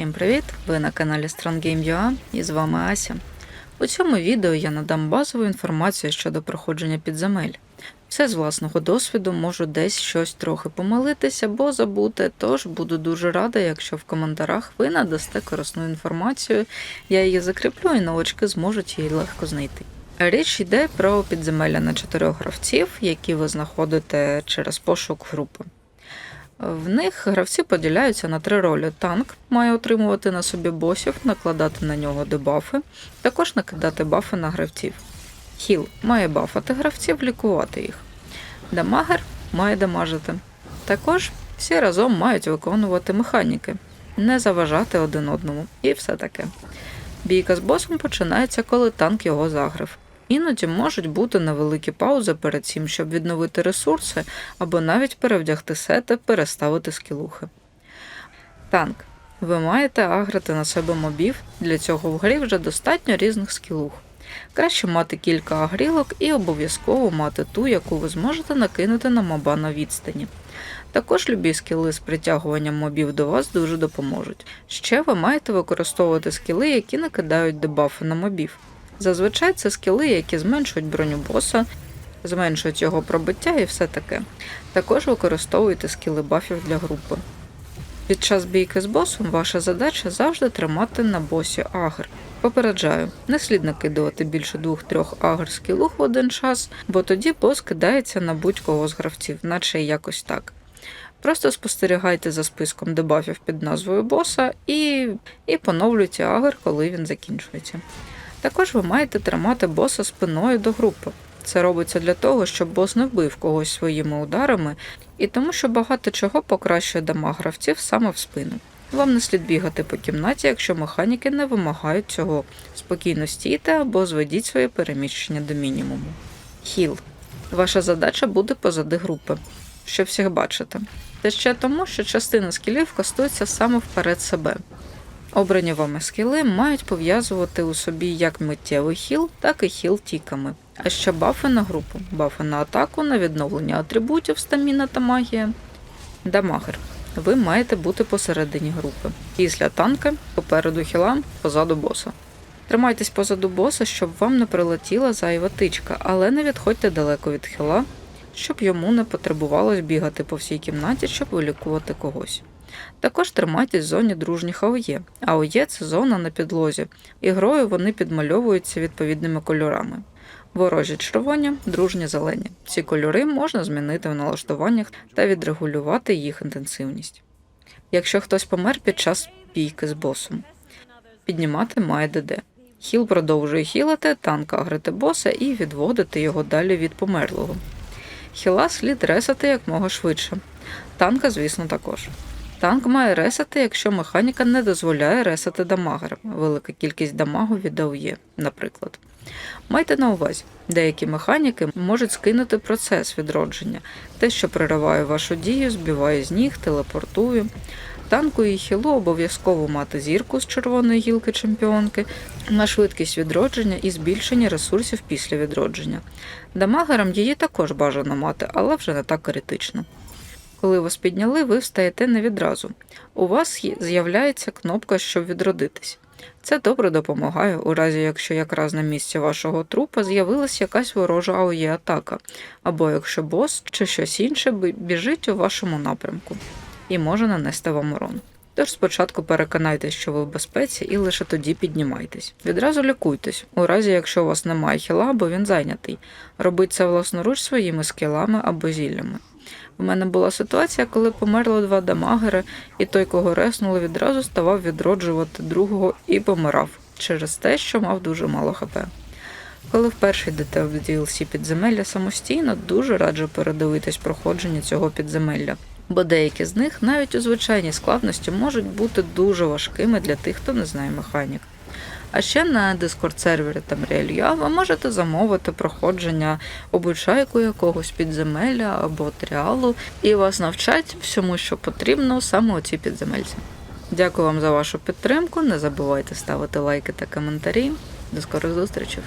Всім привіт! Ви на каналі StrongGame.ua і з вами Ася. У цьому відео я надам базову інформацію щодо проходження підземель. Все з власного досвіду можу десь щось трохи помилитися, бо забути, тож буду дуже рада, якщо в коментарях ви надасте корисну інформацію, я її закріплю і новачки зможуть її легко знайти. Річ йде про підземелля на чотирьох гравців, які ви знаходите через пошук групи. В них гравці поділяються на три ролі. Танк має отримувати на собі босів, накладати на нього дебафи, також накидати бафи на гравців. Хіл має бафати гравців, лікувати їх. Дамагер має дамажити. Також всі разом мають виконувати механіки, не заважати один одному і все таке. Бійка з босом починається, коли танк його загрив. Іноді можуть бути невеликі паузи перед цим, щоб відновити ресурси або навіть перевдягти сети, переставити скілухи. Танк. Ви маєте агрити на себе мобів, для цього в грі вже достатньо різних скілух. Краще мати кілька агрілок і обов'язково мати ту, яку ви зможете накинути на моба на відстані. Також любі скіли з притягуванням мобів до вас дуже допоможуть. Ще ви маєте використовувати скіли, які накидають дебафи на мобів. Зазвичай це скіли, які зменшують броню боса, зменшують його пробиття і все таке. Також використовуйте скіли бафів для групи. Під час бійки з босом ваша задача завжди тримати на босі агр. Попереджаю, не слід накидувати більше двох-трьох агр скілух в один час, бо тоді бос кидається на будь-кого з гравців, наче якось так. Просто спостерігайте за списком дебафів під назвою боса і, і поновлюйте агр, коли він закінчується. Також ви маєте тримати боса спиною до групи. Це робиться для того, щоб бос не вбив когось своїми ударами, і тому, що багато чого покращує дамаг гравців саме в спину. Вам не слід бігати по кімнаті, якщо механіки не вимагають цього. Спокійно стійте або зведіть своє переміщення до мінімуму. Хіл. Ваша задача буде позади групи, щоб всіх бачити. Це ще тому, що частина скілів кастується саме вперед себе. Обрані вами скіли мають пов'язувати у собі як миттєвий хіл, так і хіл тіками. А ще бафи на групу, бафи на атаку, на відновлення атрибутів, стаміна та магія. Дамагер. Ви маєте бути посередині групи. Після танка, попереду хіла, позаду боса. Тримайтесь позаду боса, щоб вам не прилетіла зайва тичка, але не відходьте далеко від хіла, щоб йому не потребувалось бігати по всій кімнаті, щоб вилікувати когось. Також тримайтесь в зоні дружніх АОЄ. АОЄ – це зона на підлозі. Ігрою вони підмальовуються відповідними кольорами. Ворожі червоні, дружні зелені. Ці кольори можна змінити в налаштуваннях та відрегулювати їх інтенсивність. Якщо хтось помер під час бійки з босом, піднімати має ДД. Хіл продовжує хілити, танк агрити боса і відводити його далі від померлого. Хіла слід ресати якмога швидше. Танка, звісно, також. Танк має ресати, якщо механіка не дозволяє ресати дамагера. Велика кількість дамагу від АУЄ, наприклад. Майте на увазі, деякі механіки можуть скинути процес відродження, те, що перериває вашу дію, збиває з ніг, телепортує. Танку і хілу обов'язково мати зірку з червоної гілки чемпіонки на швидкість відродження і збільшення ресурсів після відродження. Дамагерам її також бажано мати, але вже не так критично. Коли вас підняли, ви встаєте не відразу. У вас з'являється кнопка, щоб відродитись. Це добре допомагає, у разі якщо якраз на місці вашого трупа з'явилась якась ворожа АОЄ атака, або якщо бос чи щось інше біжить у вашому напрямку і може нанести вам урон. Тож спочатку переконайтесь, що ви в безпеці, і лише тоді піднімайтесь. Відразу лікуйтесь, у разі якщо у вас немає хіла або він зайнятий. Робіть це власноруч своїми скілами або зіллями. У мене була ситуація, коли померло два дамагери, і той, кого реснули, відразу ставав відроджувати другого і помирав через те, що мав дуже мало хп. Коли вперше йдете в DLC підземелля самостійно, дуже раджу передивитись проходження цього підземелля, бо деякі з них навіть у звичайній складності можуть бути дуже важкими для тих, хто не знає механік. А ще на Discord сервері Tamriel.ua ви можете замовити проходження обучайку якогось підземелля або тріалу, і вас навчать всьому, що потрібно саме у цій підземельці. Дякую вам за вашу підтримку. Не забувайте ставити лайки та коментарі. До скорих зустрічей!